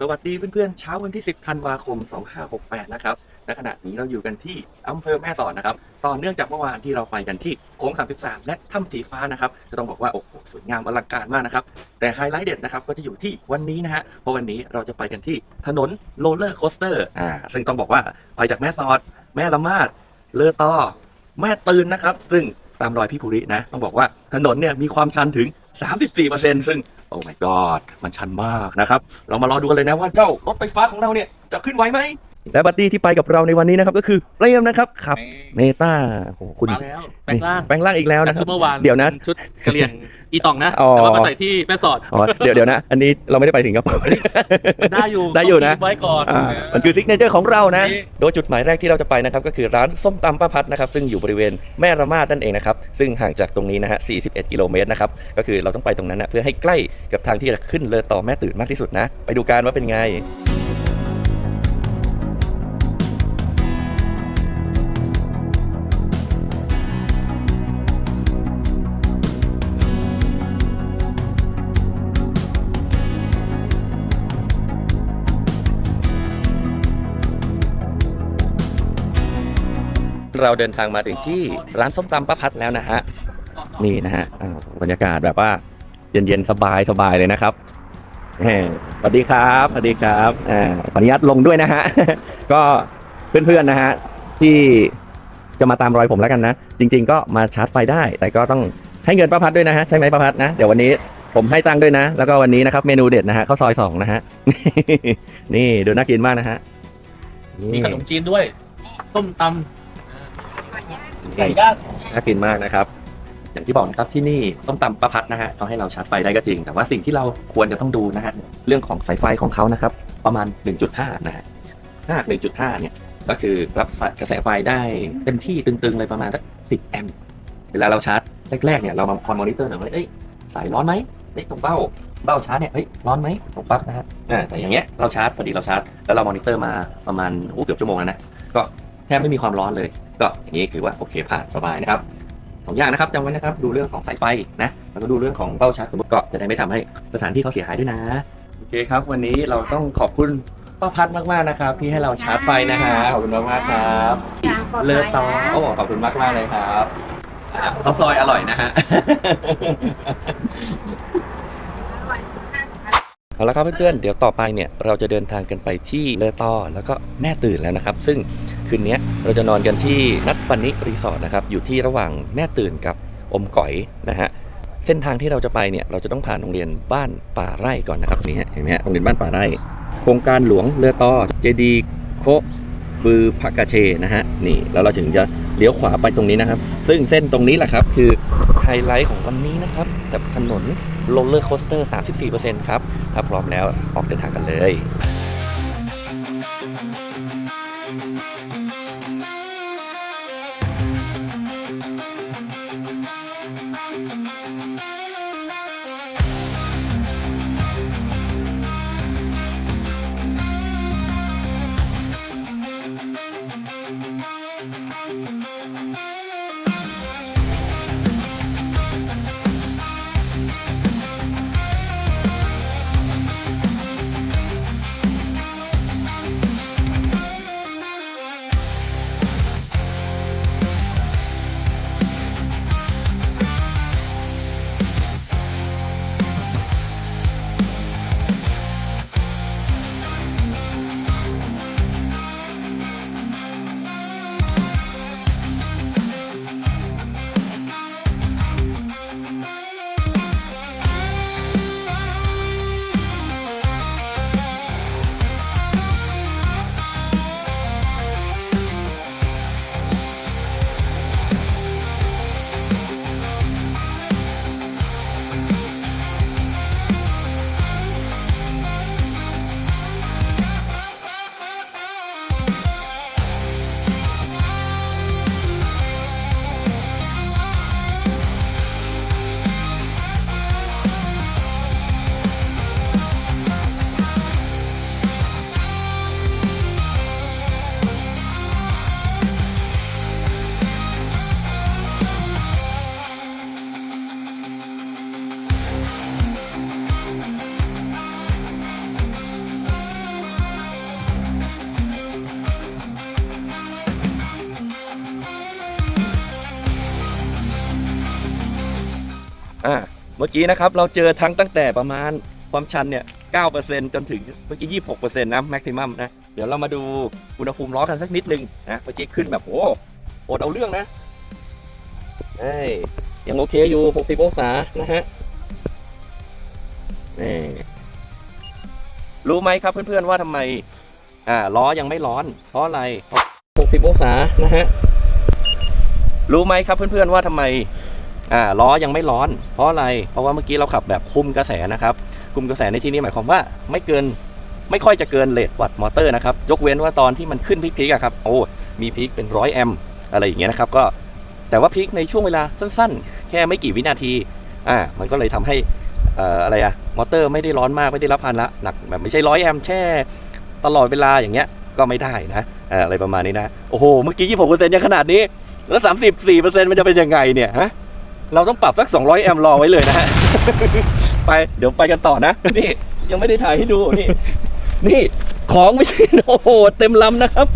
สวัสดีเพื่อนๆเช้าวันที่ 10 ธันวาคม 2568 นะครับณขณะนี้เราอยู่กันที่อำเภอแม่สอดนะครับ ต่อเนื่องจากเมื่อวานที่เราไปกันที่โค้ง 33 และถ้ำสีฟ้านะครับ จะต้องบอกว่า โอ้โหสวยงามอลังการมากนะครับ แต่ไฮไลท์เด็ดนะครับ ก็จะอยู่ที่วันนี้นะฮะ เพราะวันนี้เราจะไปกันที่ถนนโรลเลอร์โคสเตอร์ อ่า ซึ่งต้องบอกว่าไปจากแม่สอด แม่ละมาด เลอต่อ แม่ตื่นนะครับ ซึ่ง ตามรอยพี่ภูรินะ ต้องบอกว่าถนนเนี่ยมีความชันถึง 34%ซึ่งโอ้ my god มันชันมากนะครับ เรามารอดูกันเลยนะว่าเจ้ารถไฟฟ้าของเราเนี่ยจะขึ้นไหวไหม และบัดดี้ที่ไปกับเราในวันนี้นะครับก็คือเปรมนะครับขับเมตาโอ้โหคุณมาแล้วแปลงร่างแปลงร่างอีกแล้วจากนะครับชุดเมื่อวานเดี๋ยวนะชุดกะเหรี่ยงอีตองนะอ๋อแต่ว่ามาใส่ที่แม่สอดอ๋อเดี๋ยวเดี๋ยวนะ อันนี้เราไม่ได้ไปสิงคโปร์ได้อยู่ได้อยู่นะต้งคิไว้ก่อนอ่ามันคือซิกเนเจอร์ของเรานะนี่โดยจุดหมายแรกที่เราจะไปนะครับก็คือร้านส้มตำป้าพัดนะครับซึ่งอยู่บริเวณแม่ระมาดนั่นเองนะครับซึ่งห่างจากตรงนี้นะฮะ 41 กิโลเมตรนะครับก็คือเราต้องไปตรงนั้นนะเพื่อให้ใกล้กับทางที่จะขึ้นเลอต่อแม่ตื่นมากที่สุดนะ ไปดูกันว่าเป็นไง เราเดินทางมาถึงที่ร้านส้มตำป้าพัดแล้วนะฮะนี่นะฮะอ่าบรรยากาศแบบว่า เย็นๆสบายสบายเลยนะครับแหมสวัสดีครับสวัสดีครับอ่าขออนุญาตลงด้วยนะฮะ ก็เพื่อนๆนะฮะที่จะมาตามรอยผมแล้วกันนะ จริง ๆ ก็มาชาร์จไฟได้ แต่ก็ต้องให้เงินป้าพัดด้วยนะฮะใช่ไหมป้าพัดนะเดี๋ยววันนี้ผมให้ตังค์ด้วยนะ แล้วก็วันนี้นะครับเมนูเด็ดนะฮะข้าวซอยสองนะฮะ นี่ดูน่ากินมากนะฮะมีขนมจีนด้วย ส้มตำ ไก่ไก่ย่างน่ากินมากนะครับ อย่างที่บอกนะครับที่นี่ส้มตำประพัดนะฮะเขาให้เราชาร์จไฟได้ก็จริง แต่ว่าสิ่งที่เราควรจะต้องดูนะฮะเรื่องของสายไฟของเขานะครับ ประมาณ 1.5 นะฮะถ้าหาก1.5 เนี่ยก็คือรับกระแสไฟได้เต็มที่ตึงๆเลยประมาณสัก10แอมป์เวลาเราชาร์จแรกๆเนี่ยเรามาคอนมอนิเตอร์หน่อยว่าเอ้ยสายร้อนไหมเอ้ยตรงเบ้าเบ้าชาร์จเนี่ยเอ้ยร้อนไหมตรงปลั๊กนะฮะอ่าแต่อย่างเงี้ยเราชาร์จพอดีเราชาร์จแล้วเรามอนิเตอร์มาประมาณโอ้เกือบชั่วโมงแล้วนะก็ แทบไม่มีความร้อนเลย ก็อย่างนี้ถือว่าโอเคผ่านสบายนะครับสองอย่างนะครับจำไว้นะครับดูเรื่องของสายไฟนะแล้วก็ดูเรื่องของเบ้าชาร์จสมมติก็จะได้ไม่ทำให้สถานที่เขาเสียหายด้วยนะโอเคครับ วันนี้เราต้องขอบคุณป้าพัดมากๆนะครับที่ให้เราชาร์จไฟนะฮะขอบคุณมากๆครับเลือดต่อโอ้ขอบคุณมากมากๆเลยครับอ่าข้าวซอยอร่อยนะฮะเอาละครับเพื่อนๆเดี๋ยวต่อไปเนี่ยเราจะเดินทางกันไปที่เลอต่อแล้วก็แม่ตื่นแล้วนะครับ ซึ่ง คืนนี้เราจะนอนกันที่นัดปนิรีสอร์ทนะครับ อยู่ที่ระหว่างแม่ตื่นกับอมก๋อยนะฮะ เส้นทางที่เราจะไปเนี่ย เราจะต้องผ่านโรงเรียนบ้านป่าไร่ก่อนนะครับนี่ฮะเห็นไหมฮะ โรงเรียนบ้านป่าไร่ โครงการหลวงเรือต่อเจดีโคบือพักกาเชนะฮะ นี่แล้วเราถึงจะเลี้ยวขวาไปตรงนี้นะครับ ซึ่งเส้นตรงนี้แหละครับ คือไฮไลท์ของวันนี้นะครับกับถนนโรลเลอร์โคสเตอร์ 34%ครับ ถ้าพร้อมแล้วออกเดินทางกันเลย มื่อกี้นะครับเราเจอทั้งตั้งแต่ประมาณความชันเนี่ย 9%จนถึงเมื่อกี้ 26%นะแม็กซิมัมนะ เดี๋ยวเรามาดูอุณหภูมิล้อกันสักนิดนึงนะเมื่อกี้ขึ้นแบบโอ้โอดเอาเรื่องนะเอ้ยยังโอเคอยู่ 60 องศานะฮะนี่รู้ไหมครับเพื่อนๆว่าทำไม อ่าล้อยังไม่ร้อน เพราะอะไร 60 องศานะฮะรู้ไหมครับเพื่อนๆว่าทำไม อ่าล้อยังไม่ร้อน เพราะอะไร เพราะว่าเมื่อกี้เราขับแบบคุมกระแสนะครับ คุมกระแสในที่นี้หมายความว่าไม่เกินไม่ค่อยจะเกินเลทวัตต์มอเตอร์นะครับ ยกเว้นว่าตอนที่มันขึ้นพีคๆครับ โอ้ มีพีคเป็นร้อยแอมอะไรอย่างเงี้ยนะครับ ก็ แต่ว่าพีคในช่วงเวลาสั้นๆ แค่ไม่กี่วินาที อ่า มันก็เลยทำให้อ่ออะไรอะมอเตอร์ไม่ได้ร้อนมากไม่ได้รับภาระหนักแบบไม่ใช่ร้อยแอมแช่ตลอดเวลาอย่างเงี้ย ก็ไม่ได้นะอ่ออะไรประมาณนี้นะ โอ้โห เมื่อกี้ยี่สิบเปอร์เซ็นต์ยังขนาดนี้ แล้วสามสิบสี่เปอร์เซ็นต์มันจะเป็นยังไงเนี่ยฮะ เราต้องปรับสัก 200 แอมป์รอไว้เลยนะฮะ ไปเดี๋ยวไปกันต่อนะ นี่ยังไม่ได้ถ่ายให้ดูนี่ นี่ของไม่ใช่โอ้โหเต็มลำนะครับ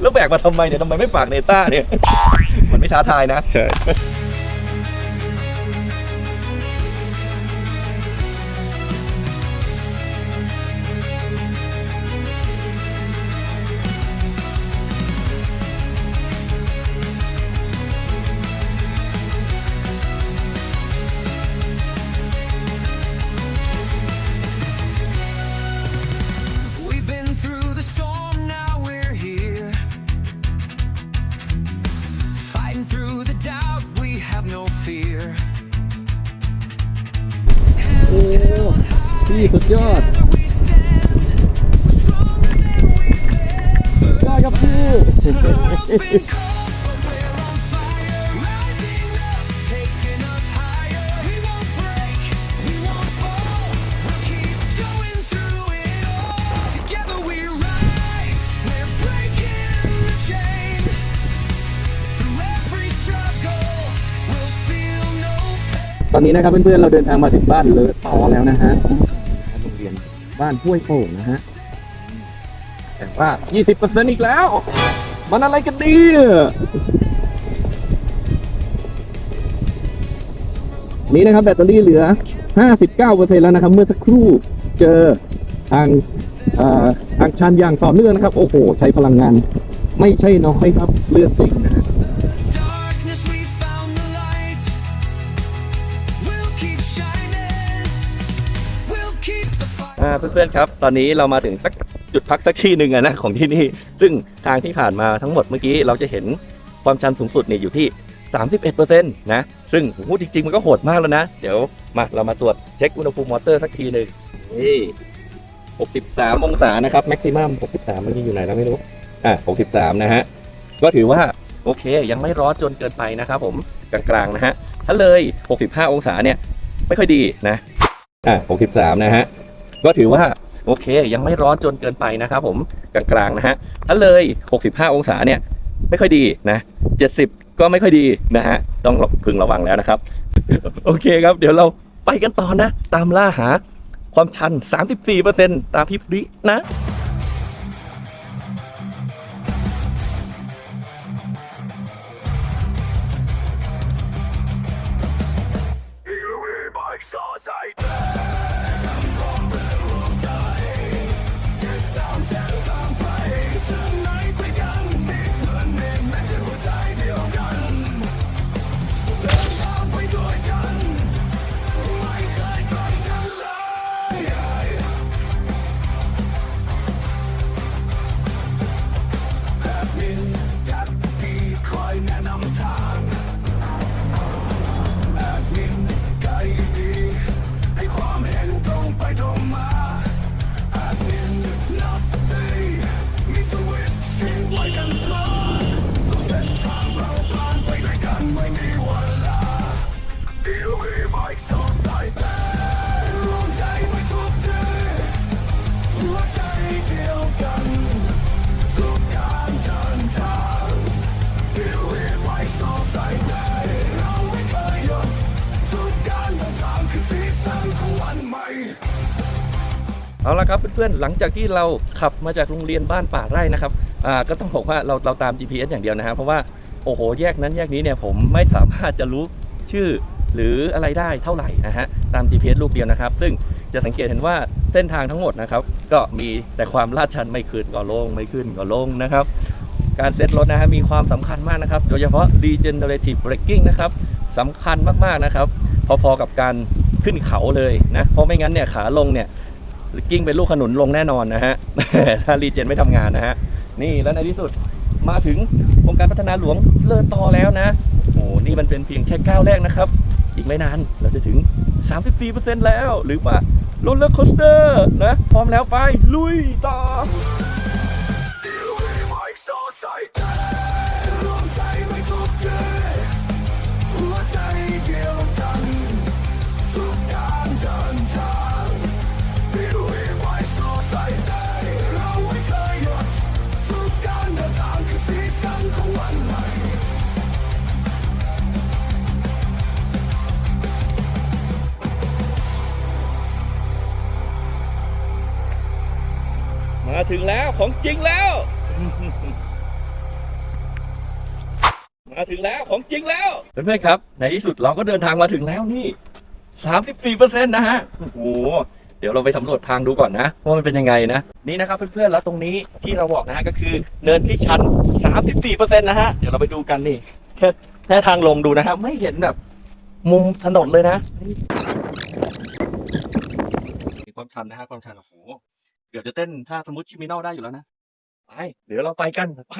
แล้วแบกมาทำไมเนี่ยทำไมไม่ฝากเนต้าเนี่ย มันไม่ท้าทายนะ ใช่ ตอนนี้นะครับเพื่อนๆเราเดินทางมาถึงบ้านเลอต่อแล้วนะฮะโรงเรียนบ้านห้วยโป่งนะฮะแต่ว่า 20%อีกแล้ว มันอะไรกันเนี่ยนี่นะครับแบตเตอรี่เหลือ 59%แล้วนะครับ เมื่อสักครู่เจอทางเอ่อทางชันอย่างต่อเนื่องนะครับ โอ้โห ใช้พลังงาน ไม่ใช่น้อยครับเลือดจริงนะฮะ Darkness, we found the light. We'll keep shining. We'll keep the fight. อ่าเพื่อนๆครับ ตอนนี้เรามาถึงสัก จุดพักสักที่หนึ่งอะนะของที่นี่ ซึ่งทางที่ผ่านมาทั้งหมดเมื่อกี้เราจะเห็นความชันสูงสุดเนี่ยอยู่ที่ 31%นะซึ่งโอ้โหจริง ๆ มันก็โหดมากแล้วนะ เดี๋ยวมาเรามาตรวจเช็คอุณหภูมิมอเตอร์สักทีหนึ่งนี่63 องศานะครับแม็กซิมัม63มันอยู่ไหนแล้วไม่รู้อะ63 นะฮะ ก็ถือว่าโอเค ยังไม่ร้อนจนเกินไปนะครับผมกลางๆนะฮะถ้าเลย 65 องศาเนี่ย ไม่ค่อยดีนะอะ63 นะฮะ ก็ถือว่า โอเค ยังไม่ร้อนจนเกินไปนะครับผมกลางๆนะฮะถ้าเลย 65 องศาเนี่ยไม่ค่อยดีนะ 70 ก็ไม่ค่อยดีนะฮะต้องพึงระวังแล้วนะครับ โอเคครับ เดี๋ยวเราไปกันต่อนะ ตามล่าหาความชัน 34%ตามพี่พรินะ เอาละครับเพื่อนๆหลังจากที่เราขับมาจากโรงเรียนบ้านป่าไร่นะครับอ่าก็ต้องบอกว่าเราเราตาม GPS อย่างเดียวนะฮะเพราะว่าโอ้โหแยกนั้นแยกนี้เนี่ยผมไม่สามารถจะรู้ชื่อหรืออะไรได้เท่าไหร่นะฮะตาม GPS ลูกเดียวนะครับ ซึ่งจะสังเกตเห็นว่าเส้นทางทั้งหมดนะครับ ก็มีแต่ความลาดชันไม่ขึ้นก็ลงไม่ขึ้นก็ลงนะครับ การเซ็ตรถนะฮะมีความสำคัญมากนะครับ โดยเฉพาะ regenerative braking นะครับสำคัญมากๆนะครับ พอๆกับการขึ้นเขาเลยนะเพราะไม่งั้นเนี่ยขาลงเนี่ย กิ้งเป็นลูกขนุนลงแน่นอนนะฮะ ถ้ารีเจนไม่ทำงานนะฮะ นี่แล้วในที่สุดมาถึงโครงการพัฒนาหลวงเลิศต่อแล้วนะ โอ้นี่มันเป็นเพียงแค่ก้าวแรกนะครับ อีกไม่นานเราจะถึง 34%แล้ว หรือว่าโรลเลอร์โคสเตอร์นะ พร้อมแล้วไปลุยต่อ ถึงแล้วของจริงแล้ว มาถึงแล้วของจริงแล้วเพื่อนๆครับในที่สุดเราก็เดินทางมาถึงแล้วนี่34%นต์นะฮะโอ้โหเดี๋ยวเราไปสำรวจทางดูก่อนนะว่ามันเป็นยังไงนะ นี่นะครับเพื่อนๆแล้วตรงนี้ที่เราบอกนะฮะก็คือเนินที่ชัน34%นต์นะฮะเดี๋ยวเราไปดูกันนี่แค่แค่ทางลงดูนะฮะไม่เห็นแบบ มุมถนนเลยนะความชันนะฮะความชันโอ้โห เดี๋ยวจะเต้นถ้าสมมติชิมินอลได้อยู่แล้วนะ ไป เดี๋ยวเราไปกัน ไป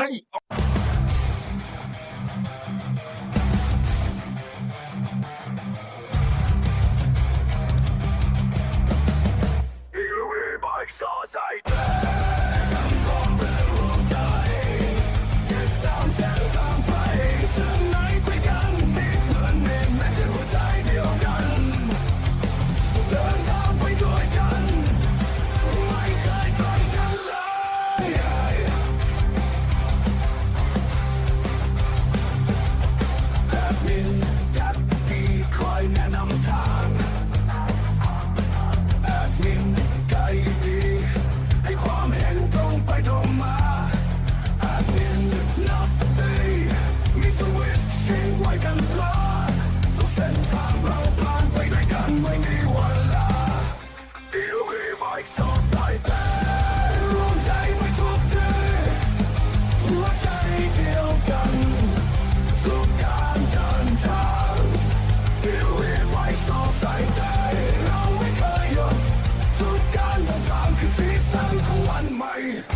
วั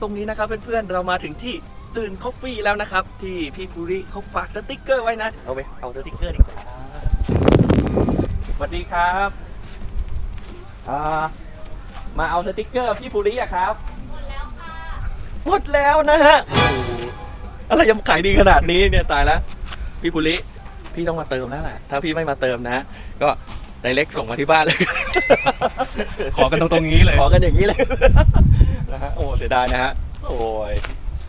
ตรงนี้นะครับเพื่อนๆเรามาถึงที่ตื่นคอฟฟี่แล้วนะครับ ที่พี่ภูริเขาฝากสติ๊กเกอร์ไว้นะเอาไปเอาสติ๊กเกอร์ดีกว่าสวัสดีครับอ่ามาเอาสติ๊กเกอร์พี่ภูริอะครับ หมดแล้วค่ะหมดแล้วนะฮะโอ้โหอะไรยังขายดีขนาดนี้เนี่ยตายแล้ว พี่ภูริพี่ต้องมาเติมแล้วแหละถ้าพี่ไม่มาเติมนะ ก็ ไดเล็กส่งมาที่บ้านเลย ขอกันตรงๆนี้เลย ขอกันอย่างนี้เลย นะฮะ โอ้เสียดายนะฮะ โอ้ย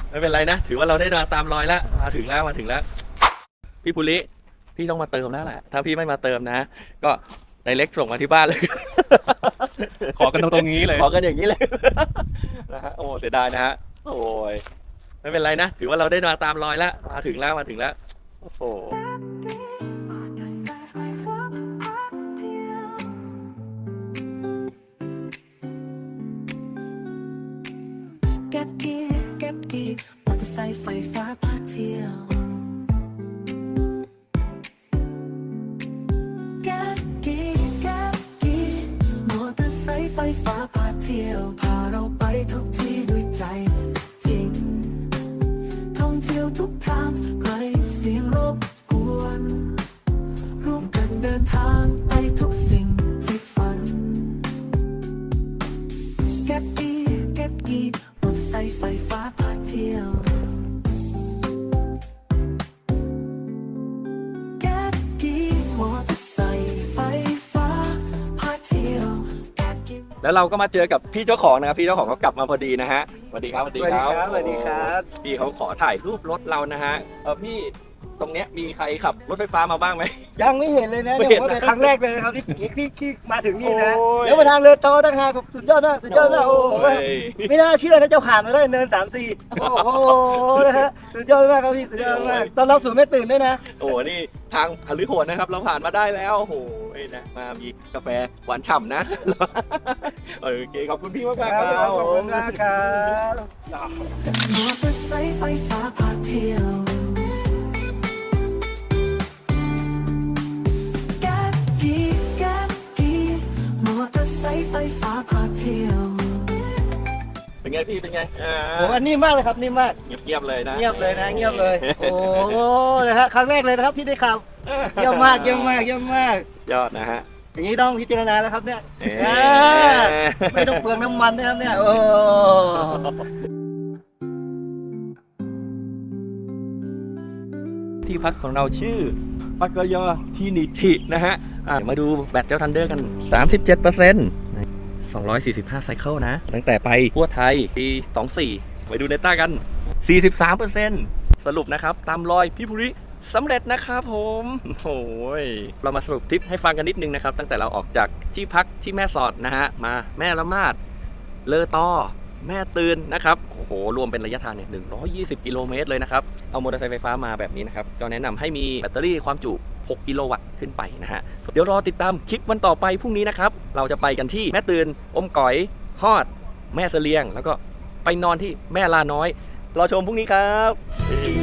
ไม่เป็นไรนะ ถือว่าเราได้มาตามรอยแล้ว มาถึงแล้ว มาถึงแล้ว พี่ปุริ พี่ต้องมาเติมแล้วแหละ ถ้าพี่ไม่มาเติมนะ ก็ไดเล็กส่งมาที่บ้านเลย ขอกันตรงๆนี้เลย ขอกันอย่างนี้เลย นะฮะ โอ้เสียดายนะฮะ โอ้ย ไม่เป็นไรนะ ถือว่าเราได้มาตามรอยแล้ว มาถึงแล้ว มาถึงแล้ว โอ้โห ก็บกียร์เก็บกียร์มอเตอร์ไซค์ไฟฟ้าพาเที่ยว แล้วเราก็มาเจอกับพี่เจ้าของนะครับพี่เจ้าของก็กลับมาพอดีนะฮะสวัสดีครับสวัสดีครับสวัสดีครับพี่เขาขอถ่ายรูปรถเรานะฮะเออพี่ตรงเนี้ยมีใครขับรถไฟฟ้ามาบ้างไหม ยังไม่เห็นเลยนะไม่เดี๋เห็ยนวนะว่าเป็นครั้งแรกเลยนะครับที่ที่ที่มาถึงนี่นะโอ้ย เดี๋ยวมาทางเรือโตตั้งหากสุดยอดนะสุดยอดนะโอ้โหโอ้ยไม่น่าเชื่อนะจะผ่านมาได้เนินสามสี่โอ้โหนะฮะสุดยอดมากครับพี่สุดยอดมากตอนรับสู่ไม่ตื่นด้วยนะ โอ้โหนี่ ทางฮาริโหดนะครับ เราผ่านมาได้แล้วโอ้โหนะมามีกาแฟหวานฉ่ำนะ โอเคขอบคุณพี่มากมากๆครับขอบคุณมากครับมอเตอร์ไซค์ไฟฟ้าพาเที่ยวแก๊บกีแก๊บกีมอเตอร์ไซค์ไฟฟ้าพาเที่ยว เป็นไงพี่เป็นไงอ่าผมว่านิ่มมากเลยครับนิ่มมากเงียบๆเลยนะเงียบเลยนะเงียบเลย โอ้โหนะฮะครั้งแรกเลยนะครับที่ได้ขับเยี่ยมมากเยี่ยมมากเยี่ยมมาก ยอดนะฮะอย่างนี้ต้องพิจารณาแล้วครับเนี่ยเอ๊ะอ่าไม่ต้องเปลืองน้ำมันนะครับเนี่ยโอ้ที่พักของเราชื่อปักกยอที่นิธินะฮะอะมาดูแบตเจ้าทันเดอร์กัน 37เปอร์เซ็นต์ 245ไซเคิลนะ ตั้งแต่ไปพัวไทย ปี 24 ไปดูเนต้ากัน 43เปอร์เซ็นต์สรุปนะครับ ตามรอยพี่ภูริสำเร็จนะครับผมโอ้ยเรามาสรุปทริปให้ฟังกันนิดนึงนะครับ ตั้งแต่เราออกจากที่พักที่แม่สอดนะฮะ มาแม่ละมาด เลอต้อแม่ตื่นนะครับ โอ้โห รวมเป็นระยะทางเนี่ย120 กิโลเมตรเลยนะครับ เอามอเตอร์ไซค์ไฟฟ้ามาแบบนี้นะครับ ก็แนะนำให้มีแบตเตอรี่ความจุ 6 กิโลวัตต์ขึ้นไปนะฮะ เดี๋ยวรอติดตามคลิปวันต่อไปพรุ่งนี้นะครับ เราจะไปกันที่แม่ตื่นอมก๋อย ฮอด แม่เสลียง แล้วก็ไปนอนที่แม่ลาน้อย รอชมพรุ่งนี้ครับ